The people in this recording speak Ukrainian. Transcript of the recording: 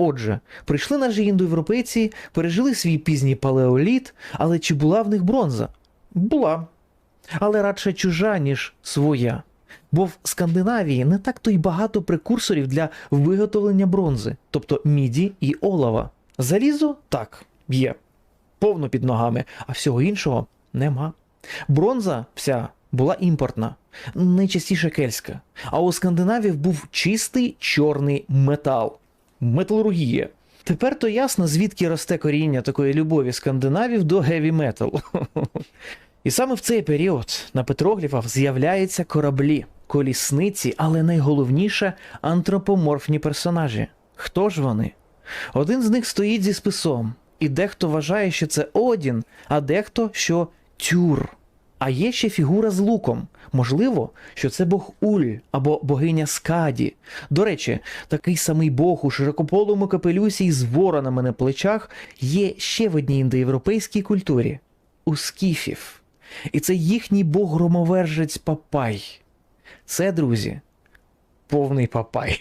Отже, прийшли наші індоєвропейці, пережили свій пізній палеоліт, але чи була в них бронза? Була. Але радше чужа, ніж своя. Бо в Скандинавії не так то й багато прекурсорів для виготовлення бронзи, тобто міді і олова. Залізо так, є, повно під ногами, а всього іншого нема. Бронза вся була імпортна, найчастіше кельська. А у скандинавів був чистий чорний метал металургія. Тепер то ясно, звідки росте коріння такої любові скандинавів до геві металу. І саме в цей період на петрогліфах з'являються кораблі, колісниці, але найголовніше антропоморфні персонажі. Хто ж вони? Один з них стоїть зі списом, і дехто вважає, що це Одін, а дехто, що Тюр. А є ще фігура з луком. Можливо, що це бог Уль або богиня Скаді. До речі, такий самий бог у широкополому капелюсі із воронами на плечах є ще в одній індоєвропейській культурі у скіфів. І це їхній бог громовержець Папай. Це, друзі, повний папай.